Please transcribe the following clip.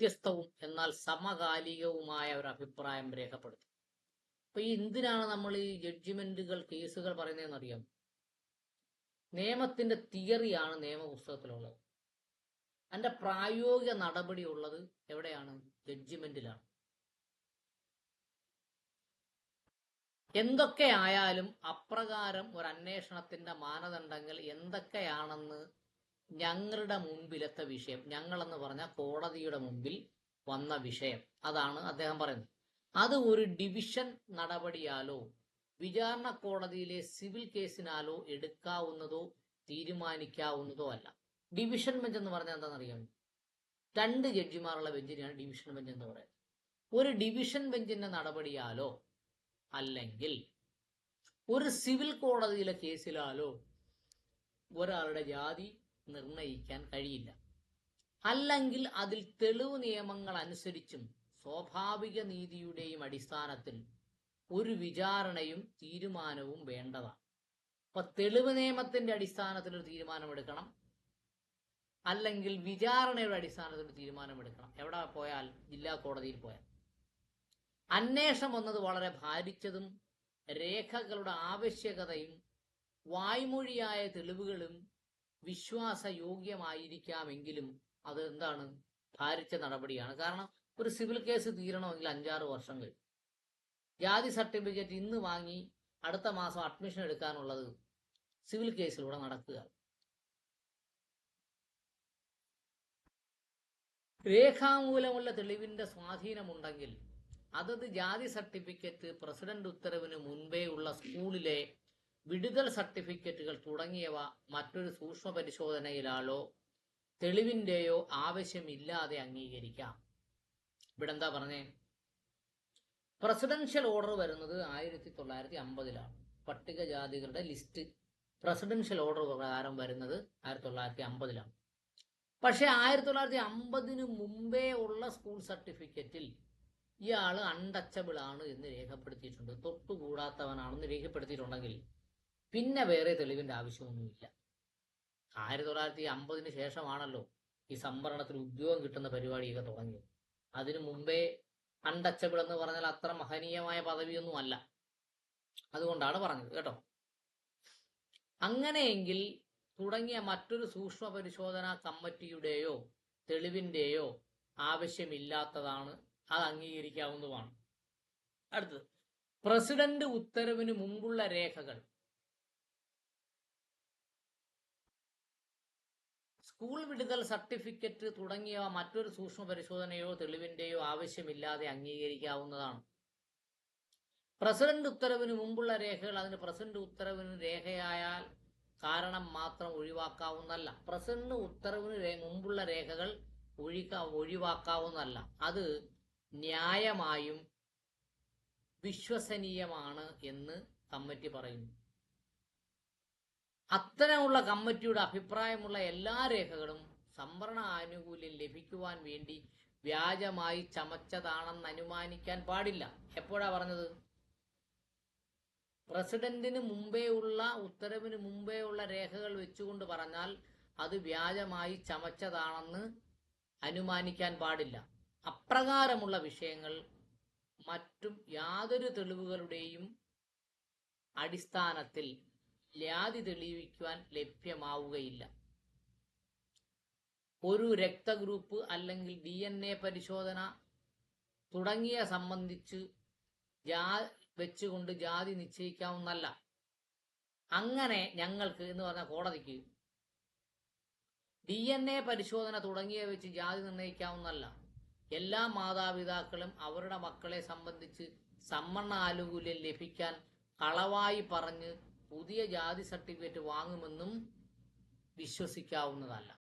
വ്യത്യസ്തവും എന്നാൽ സമകാലികവുമായ ഒരു അഭിപ്രായം രേഖപ്പെടുത്തി. അപ്പൊ ഈ എന്തിനാണ് നമ്മൾ ഈ ജഡ്ജ്മെന്റുകൾ കേസുകൾ പറയുന്നതെന്ന് അറിയാം നിയമത്തിന്റെ തിയറിയാണ് നിയമപുസ്തകത്തിലുള്ളത്. അതിന്റെ പ്രായോഗിക നടപടി ഉള്ളത് എവിടെയാണ്? ജഡ്ജ്മെന്റിലാണ് എന്തൊക്കെ ആയാലും അപ്രകാരം ഒരു അന്വേഷണത്തിന്റെ മാനദണ്ഡങ്ങൾ എന്തൊക്കെയാണെന്ന് ഞങ്ങളുടെ മുമ്പിലത്തെ വിഷയം ഞങ്ങളെന്ന് പറഞ്ഞ കോടതിയുടെ മുമ്പിൽ വന്ന വിഷയം. അതാണ് അദ്ദേഹം പറയുന്നത്. അത് ഒരു ഡിവിഷൻ നടപടിയാലോ വിചാരണ കോടതിയിലെ സിവിൽ കേസിനാലോ എടുക്കാവുന്നതോ തീരുമാനിക്കാവുന്നതോ അല്ല. ഡിവിഷൻ ബെഞ്ച് എന്ന് പറഞ്ഞാൽ എന്താണെന്നറിയാം രണ്ട് ജഡ്ജിമാരുള്ള ബെഞ്ചിനെയാണ് ഡിവിഷൻ ബെഞ്ച് എന്ന് പറയുന്നത്. ഒരു ഡിവിഷൻ ബെഞ്ചിന്റെ നടപടിയാലോ അല്ലെങ്കിൽ ഒരു സിവിൽ കോടതിയിലെ കേസിലാലോ ഒരാളുടെ ജാതി നിർണയിക്കാൻ കഴിയില്ല. അല്ലെങ്കിൽ അതിൽ തെളിവ് നിയമങ്ങൾ അനുസരിച്ചും സ്വാഭാവിക നീതിയുടെയും അടിസ്ഥാനത്തിൽ ഒരു വിചാരണയും തീരുമാനവും വേണ്ടതാണ്. അപ്പൊ തെളിവ് നിയമത്തിന്റെ അടിസ്ഥാനത്തിൽ ഒരു തീരുമാനമെടുക്കണം. അല്ലെങ്കിൽ വിചാരണയുടെ അടിസ്ഥാനത്തിൽ തീരുമാനമെടുക്കണം. എവിടെ പോയാൽ? ജില്ലാ കോടതിയിൽ പോയാൽ. അന്വേഷണം വന്നത് വളരെ ഭാരിച്ചതും രേഖകളുടെ ആവശ്യകതയും വായ്മൊഴിയായ തെളിവുകളും വിശ്വാസയോഗ്യമായിരിക്കാമെങ്കിലും അത് എന്താണ്? ഭാരിച്ച നടപടിയാണ്. കാരണം ഒരു സിവിൽ കേസ് തീരണമെങ്കിൽ അഞ്ചാറ് വർഷം കഴിയും. ജാതി സർട്ടിഫിക്കറ്റ് ഇന്ന് വാങ്ങി അടുത്ത മാസം അഡ്മിഷൻ എടുക്കാനുള്ളത് സിവിൽ കേസിലൂടെ നടക്കുക. രേഖാമൂലമുള്ള തെളിവിന്റെ സ്വാധീനമുണ്ടെങ്കിൽ അതത് ജാതി സർട്ടിഫിക്കറ്റ് പ്രസിഡന്റ് ഉത്തരവിന് മുൻപേ ഉള്ള സ്കൂളിലെ വിടുതൽ സർട്ടിഫിക്കറ്റുകൾ തുടങ്ങിയവ മറ്റൊരു സൂക്ഷ്മ പരിശോധനയിലാലോ തെളിവിന്റെയോ ആവശ്യമില്ലാതെ അംഗീകരിക്കാം. ഇവിടെ എന്താ പറഞ്ഞേ? പ്രസിഡൻഷ്യൽ ഓർഡർ വരുന്നത് ആയിരത്തി തൊള്ളായിരത്തി അമ്പതിലാണ് പട്ടികജാതികളുടെ ലിസ്റ്റ് പ്രസിഡൻഷ്യൽ ഓർഡർ പ്രകാരം വരുന്നത് ആയിരത്തി തൊള്ളായിരത്തി അമ്പതിലാണ് പക്ഷെ ആയിരത്തി തൊള്ളായിരത്തി അമ്പതിന് മുമ്പേ ഉള്ള സ്കൂൾ സർട്ടിഫിക്കറ്റിൽ ഇയാൾ അൺടച്ചബിൾ ആണ് എന്ന് രേഖപ്പെടുത്തിയിട്ടുണ്ട്. തൊട്ടുകൂടാത്തവനാണെന്ന് രേഖപ്പെടുത്തിയിട്ടുണ്ടെങ്കിൽ പിന്നെ വേറെ തെളിവിന്റെ ആവശ്യമൊന്നുമില്ല. ആയിരത്തി തൊള്ളായിരത്തി അമ്പതിന് ശേഷമാണല്ലോ ഈ സംവരണത്തിൽ ഉദ്യോഗം കിട്ടുന്ന പരിപാടിയൊക്കെ തുടങ്ങിയത്. അതിനു മുമ്പേ അൺടച്ചബിൾ എന്ന് പറഞ്ഞാൽ അത്ര മഹനീയമായ പദവിയൊന്നും അല്ല അതുകൊണ്ടാണ് പറഞ്ഞത് കേട്ടോ. അങ്ങനെയെങ്കിൽ തുടങ്ങിയ മറ്റൊരു സൂക്ഷ്മ പരിശോധനാ കമ്മിറ്റിയുടെയോ തെളിവിന്റെയോ ആവശ്യമില്ലാത്തതാണ്. അത് അംഗീകരിക്കാവുന്നതുമാണ്. അടുത്തത്. പ്രസിഡന്റ് ഉത്തരവിന് മുമ്പുള്ള രേഖകൾ. സ്കൂൾ വിടുതൽ സർട്ടിഫിക്കറ്റ് തുടങ്ങിയവ മറ്റൊരു സൂക്ഷ്മ പരിശോധനയോ തെളിവിന്റെയോ ആവശ്യമില്ലാതെ അംഗീകരിക്കാവുന്നതാണ്. പ്രസിഡന്റ് ഉത്തരവിന് മുമ്പുള്ള രേഖകൾ അതിന് പ്രസിഡന്റ് ഉത്തരവിന് രേഖയായാൽ കാരണം മാത്രം ഒഴിവാക്കാവുന്നതല്ല. പ്രസിഡന്റ് ഉത്തരവിന് മുമ്പുള്ള രേഖകൾ ഒഴിക്കാ ഒഴിവാക്കാവുന്നതല്ല. അത് ന്യായമായും വിശ്വസനീയമാണ് എന്ന് കമ്മിറ്റി പറയുന്നു. അത്തരമുള്ള കമ്മിറ്റിയുടെ അഭിപ്രായമുള്ള എല്ലാ രേഖകളും സംവരണ ആനുകൂല്യം ലഭിക്കുവാൻ വേണ്ടി വ്യാജമായി ചമച്ചതാണെന്ന് അനുമാനിക്കാൻ പാടില്ല. എപ്പോഴാ പറഞ്ഞത്? പ്രസിഡന്റിന് മുമ്പേ ഉള്ള ഉത്തരവിന് മുമ്പേ ഉള്ള രേഖകൾ വെച്ചുകൊണ്ട് പറഞ്ഞാൽ അത് വ്യാജമായി ചമച്ചതാണെന്ന് അനുമാനിക്കാൻ പാടില്ല. അപ്രകാരമുള്ള വിഷയങ്ങൾ മറ്റും യാതൊരു തെളിവുകളുടെയും അടിസ്ഥാനത്തിൽ ലാതി തെളിയിക്കുവാൻ ലഭ്യമാവുകയില്ല. ഒരു രക്തഗ്രൂപ്പ് അല്ലെങ്കിൽ ഡി എൻ എ പരിശോധന തുടങ്ങിയ സംബന്ധിച്ച് ജാ വെച്ചുകൊണ്ട് ജാതി നിശ്ചയിക്കാവുന്നല്ല അങ്ങനെ ഞങ്ങൾക്ക് എന്ന് പറഞ്ഞ കോടതിക്ക് ഡി എൻ എ പരിശോധന തുടങ്ങിയ വെച്ച് ജാതി നിർണയിക്കാവുന്നല്ല എല്ലാ മാതാപിതാക്കളും അവരുടെ മക്കളെ സംബന്ധിച്ച് സമ്മർണ ആനുകൂല്യം ലഭിക്കാൻ കളവായി പറഞ്ഞ് പുതിയ ജാതി സർട്ടിഫിക്കറ്റ് വാങ്ങുമെന്നും വിശ്വസിക്കാവുന്നതല്ല.